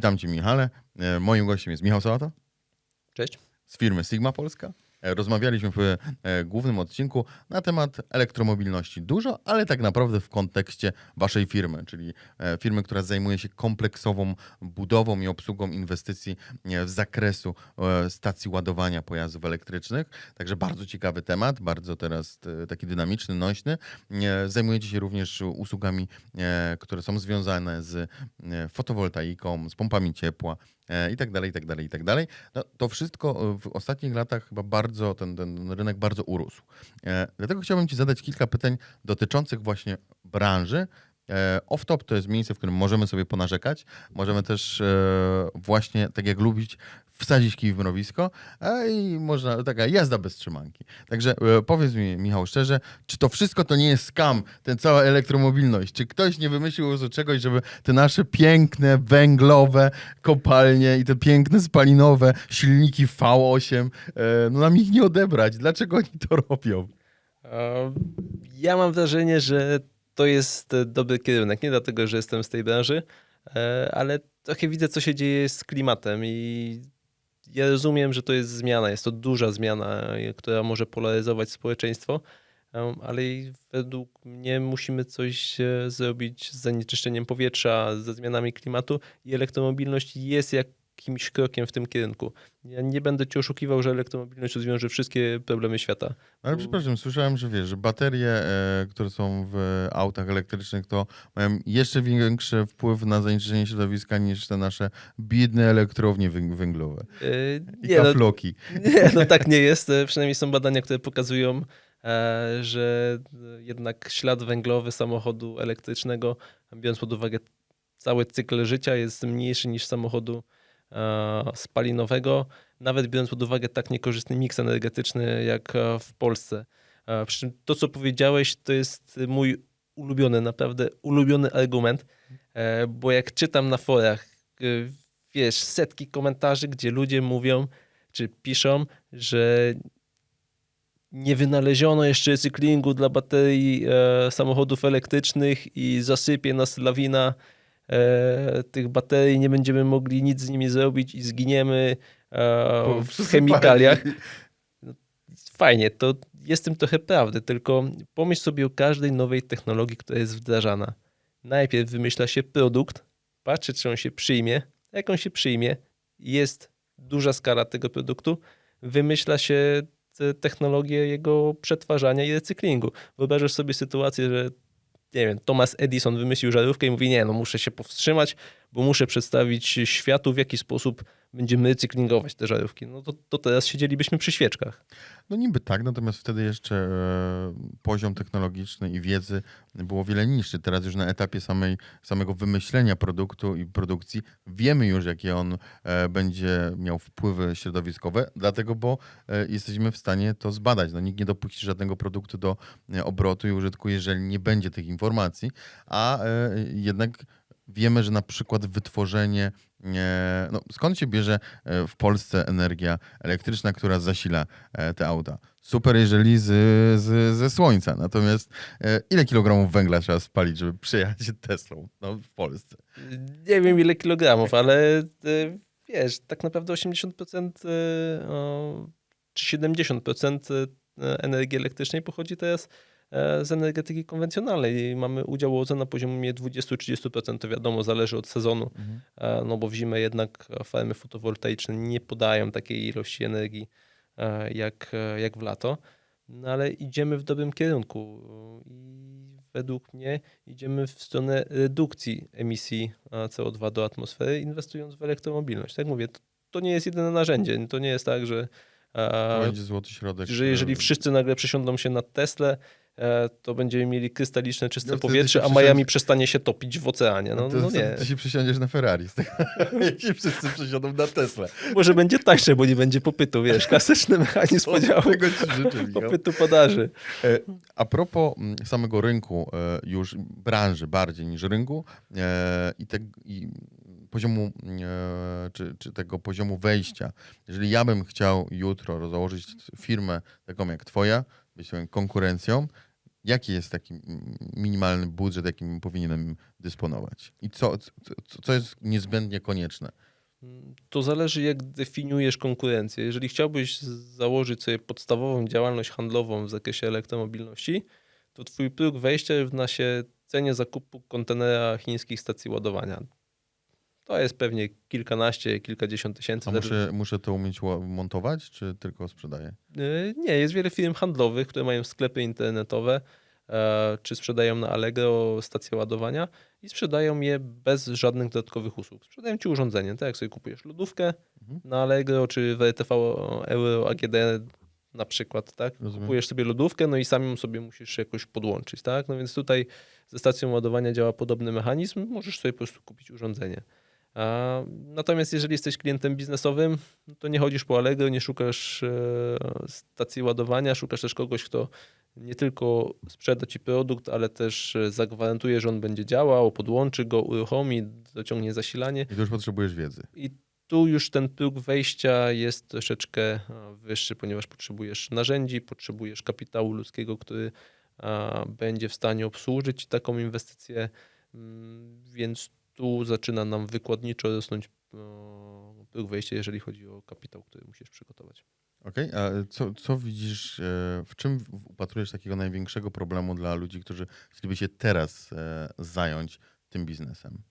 Witam Cię, Michale. E, Moim gościem jest Michał Sałata Cześć. z firmy Sigma Polska. E, Rozmawialiśmy w e, głównym odcinku na temat elektromobilności dużo, ale tak naprawdę w kontekście Waszej firmy, czyli e, firmy, która zajmuje się kompleksową budową i obsługą inwestycji z zakresu stacji ładowania pojazdów elektrycznych. Także bardzo ciekawy temat, bardzo teraz taki dynamiczny, nośny. Zajmujecie się również usługami, które są związane z fotowoltaiką, z pompami ciepła i tak dalej, i tak dalej, i tak dalej. No, to wszystko w ostatnich latach chyba bardzo, ten, ten rynek bardzo urósł. E, Dlatego chciałbym Ci zadać kilka pytań dotyczących właśnie branży. E, Off-top to jest miejsce, w którym możemy sobie ponarzekać. Możemy też e, właśnie, tak jak lubić, wsadzić kij w mrowisko i można, taka jazda bez trzymanki. Także e, powiedz mi, Michał, szczerze, czy to wszystko to nie jest skam, ten cała elektromobilność? Czy ktoś nie wymyślił z czegoś, żeby te nasze piękne, węglowe kopalnie i te piękne spalinowe silniki V8, e, no nam ich nie odebrać? Dlaczego oni to robią? Ja mam wrażenie, że to jest e, dobry kierunek. Nie dlatego, że jestem z tej branży, e, ale trochę widzę, co się dzieje z klimatem i ja rozumiem, że to jest zmiana. Jest to duża zmiana, e, która może polaryzować społeczeństwo, ale według mnie musimy coś zrobić z zanieczyszczeniem powietrza, ze zmianami klimatu i elektromobilność jest jakimś krokiem w tym kierunku. Ja nie będę ci oszukiwał, że elektromobilność rozwiąże wszystkie problemy świata. Ale przepraszam, słyszałem, że wiesz, że baterie, e, które są w autach elektrycznych, to mają jeszcze większy wpływ na zanieczyszczenie środowiska niż te nasze biedne elektrownie węg- węglowe. E, I Nie, no, kafloki. nie, no tak nie jest. E, Przynajmniej są badania, które pokazują, że jednak ślad węglowy samochodu elektrycznego, biorąc pod uwagę cały cykl życia, jest mniejszy niż samochodu e, spalinowego, nawet biorąc pod uwagę tak niekorzystny miks energetyczny jak e, w Polsce. E, Przy czym to, co powiedziałeś, to jest mój ulubiony, naprawdę ulubiony argument, e, bo jak czytam na forach, e, wiesz, setki komentarzy, gdzie ludzie mówią, czy piszą, że nie wynaleziono jeszcze recyklingu dla baterii e, samochodów elektrycznych i zasypie nas lawina e, tych baterii, nie będziemy mogli nic z nimi zrobić i zginiemy e, w chemikaliach. Fajnie, to jest tym trochę prawdy, tylko pomyśl sobie o każdej nowej technologii, która jest wdrażana. Najpierw wymyśla się produkt, patrzy, czy on się przyjmie. Jak on się przyjmie, jest duża skala tego produktu, wymyśla się te technologię jego przetwarzania i recyklingu. Wyobrażasz sobie sytuację, że nie wiem, Thomas Edison wymyślił żarówkę i mówi, nie, no muszę się powstrzymać, bo muszę przedstawić światu, w jaki sposób będziemy recyklingować te żarówki. No to, to teraz siedzielibyśmy przy świeczkach. No niby tak, natomiast wtedy jeszcze e, poziom technologiczny i wiedzy było wiele niższy. Teraz już na etapie samej, samego wymyślenia produktu i produkcji wiemy już, jakie on e, będzie miał wpływy środowiskowe, dlatego, bo e, jesteśmy w stanie to zbadać. No, nikt nie dopuści żadnego produktu do obrotu i użytku, jeżeli nie będzie tych informacji, a jednak wiemy, że na przykład wytworzenie, e, no skąd się bierze e, w Polsce energia elektryczna, która zasila e, te auta? Super, jeżeli z, z, ze słońca. Natomiast ile kilogramów węgla trzeba spalić, żeby przejechać się Teslą no, w Polsce? Nie wiem ile kilogramów, ale wiesz, tak naprawdę 80% e, o, czy 70% e, energii elektrycznej pochodzi teraz z energetyki konwencjonalnej. Mamy udział OZE na poziomie 20-30%, to wiadomo, zależy od sezonu, e, no bo w zimę jednak farmy fotowoltaiczne nie podają takiej ilości energii e, jak, e, jak w lato. No ale idziemy w dobrym kierunku i według mnie idziemy w stronę redukcji emisji e, CO2 do atmosfery, inwestując w elektromobilność. Tak mówię, to, to nie jest jedyne narzędzie. To nie jest tak, że, e, będzie złoty środek. że jeżeli e, wszyscy nagle przesiądą się na Teslę, e, to będziemy mieli krystaliczne, czyste No wtedy powietrze, a Miami przestanie się topić w oceanie. No, to, no to- nie. Ty się przesiądziesz na Ferrari. Jeśli wszyscy przesiądą na Tesla. Może będzie tańsze, bo nie będzie popytu, wiesz, klasyczny mechanizm podziału Tego ci życzę, popytu podaży. E, A propos mm, samego rynku, e, już branży bardziej niż rynku e, i, te, i poziomu, e, czy, czy tego poziomu wejścia. Jeżeli ja bym chciał jutro założyć firmę taką jak twoja, konkurencją, Jaki jest taki minimalny budżet, jakim powinienem dysponować? I co, co, co jest niezbędnie konieczne? To zależy, jak definiujesz konkurencję. Jeżeli chciałbyś założyć sobie podstawową działalność handlową w zakresie elektromobilności, to twój próg wejścia równa się cenie zakupu kontenera chińskich stacji ładowania. To jest pewnie kilkanaście, kilkadziesiąt tysięcy. A muszę, muszę to umieć montować, czy tylko sprzedaję? Y, Nie, jest wiele firm handlowych, które mają sklepy internetowe, e, czy sprzedają na Allegro stacje ładowania i sprzedają je bez żadnych dodatkowych usług. Sprzedają ci urządzenie, tak jak sobie kupujesz lodówkę Mhm. na Allegro czy w RTV Euro AGD na przykład, tak? Rozumiem. Kupujesz sobie lodówkę, no i sam ją sobie musisz jakoś podłączyć, tak? No więc tutaj ze stacją ładowania działa podobny mechanizm, możesz sobie po prostu kupić urządzenie. Natomiast jeżeli jesteś klientem biznesowym, no to nie chodzisz po Allegro, nie szukasz e, stacji ładowania, szukasz też kogoś, kto nie tylko sprzeda ci produkt, ale też e, zagwarantuje, że on będzie działał, podłączy go, uruchomi, dociągnie zasilanie. I tu już potrzebujesz wiedzy. I tu już ten próg wejścia jest troszeczkę e, wyższy, ponieważ potrzebujesz narzędzi, potrzebujesz kapitału ludzkiego, który będzie w stanie obsłużyć taką inwestycję, Mm, więc tu zaczyna nam wykładniczo rosnąć e, próg wejścia, jeżeli chodzi o kapitał, który musisz przygotować. Okej, a co, co widzisz, e, w czym upatrujesz takiego największego problemu dla ludzi, którzy chcieliby się teraz e, zająć tym biznesem?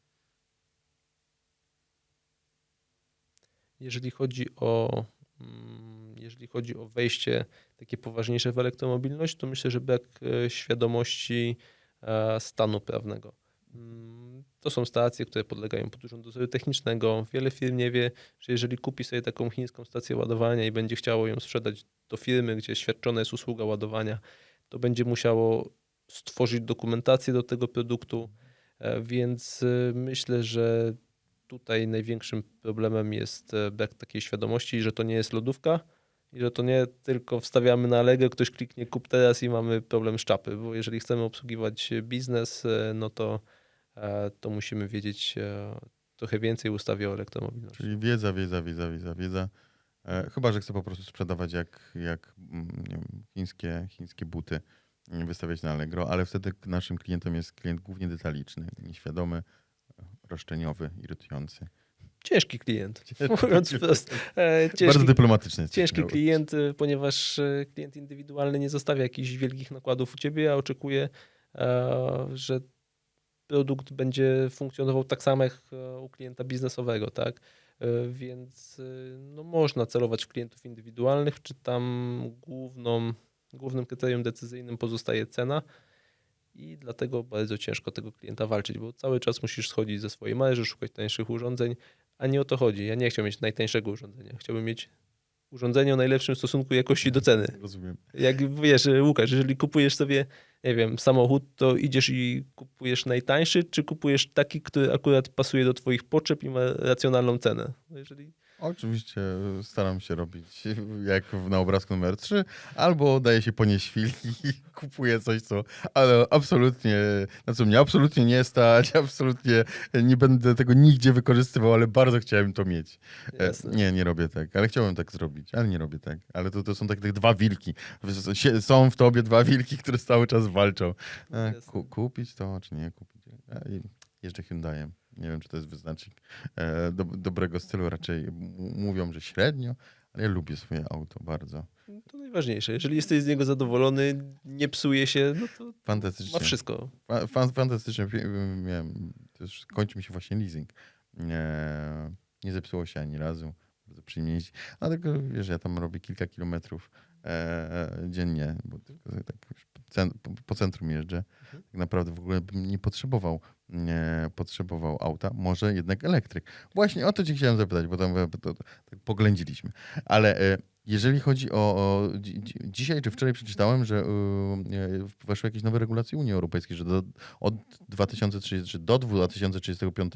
Jeżeli chodzi o, mm, jeżeli chodzi o wejście takie poważniejsze w elektromobilność, to myślę, że brak świadomości stanu prawnego. To są stacje, które podlegają pod urząd dozoru technicznego. Wiele firm nie wie, że jeżeli kupi sobie taką chińską stację ładowania i będzie chciało ją sprzedać do firmy, gdzie świadczona jest usługa ładowania, to będzie musiało stworzyć dokumentację do tego produktu. E, Więc e, myślę, że tutaj największym problemem jest e, brak takiej świadomości, że to nie jest lodówka i że to nie tylko wstawiamy na Allegro, ktoś kliknie kup teraz i mamy problem z czapy, bo jeżeli chcemy obsługiwać biznes, no to, to musimy wiedzieć e, trochę więcej ustawie o elektromobilności. Czyli wiedza, wiedza, wiedza, wiedza, wiedza. E, chyba, że chcę po prostu sprzedawać jak, jak mm, wiem, chińskie, chińskie buty, mm, wystawiać na Allegro, ale wtedy naszym klientem jest klient głównie detaliczny, nieświadomy, e, roszczeniowy, irytujący. Ciężki klient, mówiąc wprost. E, Bardzo Ciężki, dyplomatyczny. ciężki klient, e, ponieważ e, klient indywidualny nie zostawia jakichś wielkich nakładów u ciebie, a oczekuje, e, że produkt będzie funkcjonował tak samo jak e, u klienta biznesowego, tak? E, Więc e, no, można celować w klientów indywidualnych, czy tam główną, głównym kryterium decyzyjnym pozostaje cena i dlatego bardzo ciężko tego klienta walczyć, bo cały czas musisz schodzić ze swojej marży, szukać tańszych urządzeń, a nie o to chodzi. Ja nie chciałbym mieć najtańszego urządzenia, chciałbym mieć urządzenie o najlepszym stosunku jakości do ceny. Rozumiem. Jak wiesz, Łukasz, jeżeli kupujesz sobie, nie wiem, samochód, to idziesz i kupujesz najtańszy, czy kupujesz taki, który akurat pasuje do twoich potrzeb i ma racjonalną cenę? No Jeżeli Oczywiście staram się robić jak w- na obrazku numer 3, albo daję się ponieść chwili i kupuję coś, co ale absolutnie, na co mnie absolutnie nie stać, absolutnie nie będę tego nigdzie wykorzystywał, ale bardzo chciałem to mieć. E, Jasne. Nie, nie robię tak, ale chciałem tak zrobić, ale nie robię tak. Ale to, to są takie dwa wilki. Są w tobie dwa wilki, które cały czas walczą. E, ku, kupić to, czy nie kupić? E, Jeżdżę Hyundaiem. Nie wiem, czy to jest wyznacznik e, do, dobrego stylu. Raczej mówią, że średnio, ale ja lubię swoje auto bardzo. to najważniejsze. Jeżeli jesteś z niego zadowolony, nie psuje się, no to Fantastycznie. ma wszystko. Fa- Fan, fantastycznie. Miałem, już kończy mi się właśnie leasing. Nie, nie zepsuło się ani razu. Bardzo przyjemnie. Dlatego, wiesz, ja tam robię kilka kilometrów e, dziennie, bo tylko tak po, cen, po, po centrum jeżdżę. Tak naprawdę w ogóle bym nie potrzebował, potrzebował auta, może jednak elektryk. Właśnie o to cię chciałem zapytać, bo tam e, to, to, tak poględziliśmy. Ale e, jeżeli chodzi o, o dzi, dzi- dzisiaj czy wczoraj przeczytałem, że y, weszły jakieś nowe regulacje Unii Europejskiej, że do, od 2030 czy do 2035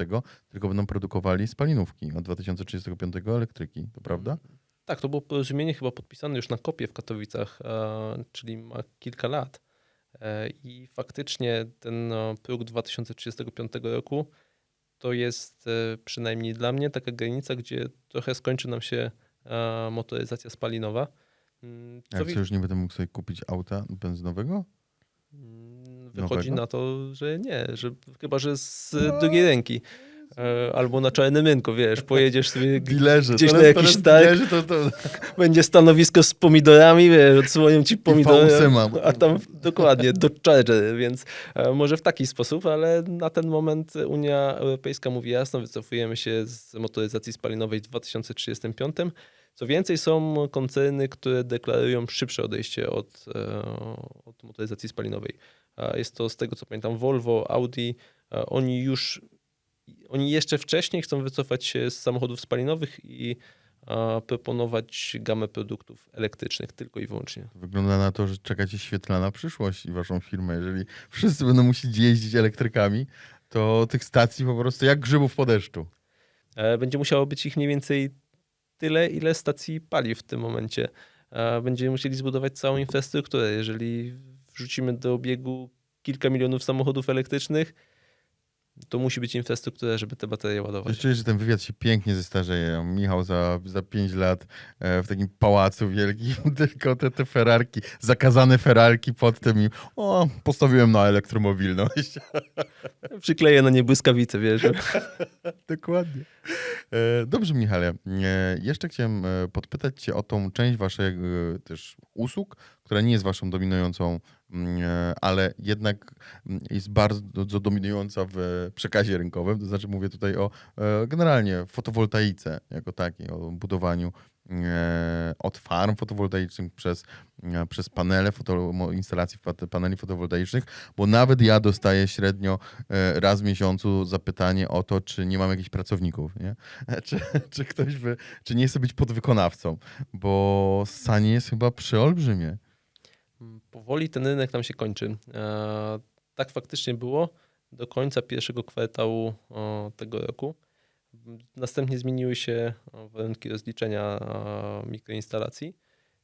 tylko będą produkowali spalinówki, od 2035 elektryki, to prawda? Tak, to było porozumienie chyba podpisane już na kopie w Katowicach, e, czyli ma kilka lat. E, I faktycznie ten no, próg 2035 roku to jest e, przynajmniej dla mnie taka granica, gdzie trochę skończy nam się e, motoryzacja spalinowa. Mm, Jak Co co wi- już nie będę mógł sobie kupić auta benzynowego? Mm, Wychodzi Nowego? na to, że nie, że chyba, że z drugiej ręki. E, Albo na czarnym rynku, wiesz, pojedziesz sobie, Gdzieś teraz- na jakiś targ. dealerzy to, to... będzie stanowisko z pomidorami, wiesz, odsłonią ci pomidory, a tam dokładnie, do Charger, więc e, może w taki sposób, ale na ten moment Unia Europejska mówi jasno, wycofujemy się z motoryzacji spalinowej w 2035. Co więcej, są koncerny, które deklarują szybsze odejście od, e, od motoryzacji spalinowej. Jest to z tego co pamiętam Volvo, Audi. Oni już, oni jeszcze wcześniej chcą wycofać się z samochodów spalinowych i a, proponować gamę produktów elektrycznych tylko i wyłącznie. Wygląda na to, że czekacie świetlana przyszłość i waszą firmę. Jeżeli wszyscy będą musieli jeździć elektrykami, to tych stacji po prostu jak grzybów po deszczu. E, Będzie musiało być ich mniej więcej tyle, ile stacji paliw w tym momencie. E, Będziemy musieli zbudować całą infrastrukturę. Jeżeli wrzucimy do obiegu kilka milionów samochodów elektrycznych, to musi być infrastruktura, żeby te baterie ładować. Czuję, że ten wywiad się pięknie zestarzeje. Michał za, za 5 lat e, w takim pałacu wielkim, tylko te, te ferarki, zakazane ferarki pod tym i o, postawiłem na elektromobilność. Przykleję na nie błyskawice, wiesz. Dokładnie. E, Dobrze, Michale. E, Jeszcze chciałem podpytać Cię o tą część Waszych też usług, która nie jest Waszą dominującą, ale jednak mm, jest bardzo dominująca w przekazie rynkowym. To znaczy, mówię tutaj o e, generalnie fotowoltaice jako takiej, o budowaniu e, od farm fotowoltaicznych przez, e, przez panele, foto, instalacji paneli fotowoltaicznych, bo nawet ja dostaję średnio e, raz w miesiącu zapytanie o to, czy nie mam jakichś pracowników, nie? Czy, czy ktoś by, czy nie chce być podwykonawcą, bo sanie jest chyba przeolbrzymie. Powoli ten rynek nam się kończy. E, Tak faktycznie było do końca pierwszego kwartału tego roku. Następnie zmieniły się warunki rozliczenia mikroinstalacji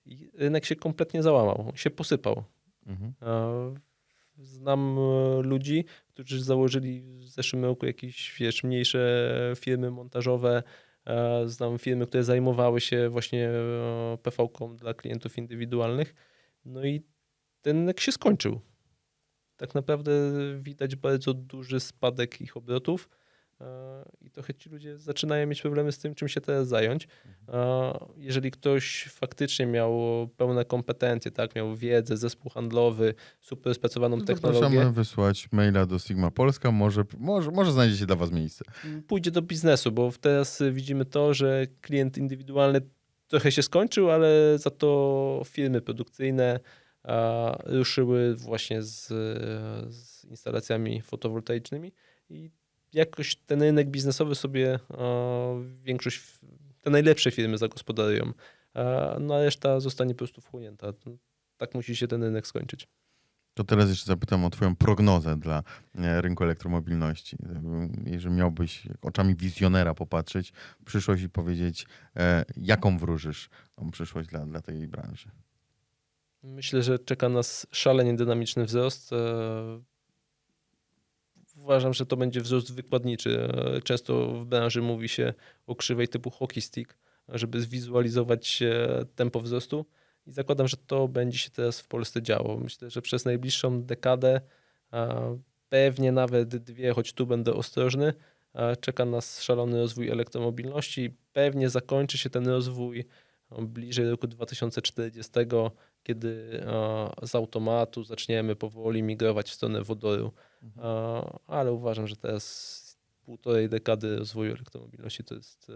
i rynek się kompletnie załamał, się posypał. Mhm. E, Znam e, ludzi, którzy założyli w zeszłym roku jakieś wiesz, mniejsze firmy montażowe. Znam firmy, które zajmowały się właśnie PV-ką dla klientów indywidualnych. No i ten rynek się skończył. Tak naprawdę widać bardzo duży spadek ich obrotów e, i trochę ci ludzie zaczynają mieć problemy z tym, czym się teraz zająć. E, Jeżeli ktoś faktycznie miał pełne kompetencje, tak, miał wiedzę, zespół handlowy, super spracowaną technologię, Zapraszamy wysłać maila do Sigma Polska, może, może, może znajdzie się dla was miejsce. pójdzie do biznesu, bo teraz widzimy to, że klient indywidualny trochę się skończył, ale za to firmy produkcyjne ruszyły właśnie z, z instalacjami fotowoltaicznymi i jakoś ten rynek biznesowy sobie większość, te najlepsze firmy zagospodarują, no a reszta zostanie po prostu wchłonięta. Tak musi się ten rynek skończyć. To teraz jeszcze zapytam o Twoją prognozę dla e, rynku elektromobilności. Jeżeli miałbyś oczami wizjonera popatrzeć w przyszłość i powiedzieć, e, jaką wróżysz tą przyszłość dla, dla tej branży. Myślę, że czeka nas szalenie dynamiczny wzrost. E, Uważam, że to będzie wzrost wykładniczy. Często w branży mówi się o krzywej typu hockey stick, żeby zwizualizować tempo wzrostu. I zakładam, że to będzie się teraz w Polsce działo. Myślę, że przez najbliższą dekadę, pewnie nawet dwie, choć tu będę ostrożny, czeka nas szalony rozwój elektromobilności. Pewnie zakończy się ten rozwój bliżej roku 2040, kiedy z automatu zaczniemy powoli migrować w stronę wodoru. E, Ale uważam, że teraz półtorej dekady rozwoju elektromobilności to jest,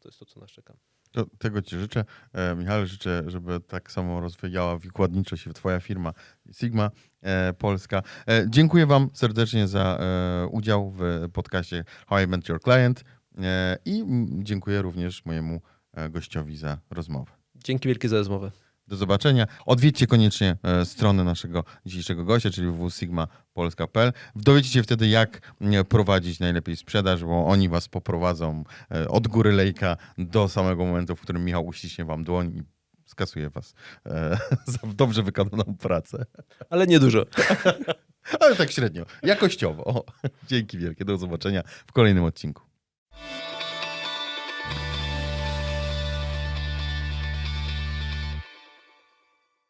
to jest to, co nas czeka. To, tego Ci życzę. E, życzę, żeby tak samo rozwijała wykładniczo się Twoja firma Sigma e, Polska. E, dziękuję Wam serdecznie za e, udział w podcaście How I Met Your Client e, i dziękuję również mojemu e, gościowi za rozmowę. Dzięki wielkie za rozmowę. Do zobaczenia. Odwiedźcie koniecznie e, stronę naszego dzisiejszego gościa, czyli www.sigmapolska.pl. Dowiecie się wtedy, jak e, prowadzić najlepiej sprzedaż, bo oni was poprowadzą e, od góry lejka do samego momentu, w którym Michał uściśnie wam dłoń i skasuje was e, za dobrze wykonaną pracę. Ale niedużo. Ale tak średnio, jakościowo. Dzięki wielkie. Do zobaczenia w kolejnym odcinku.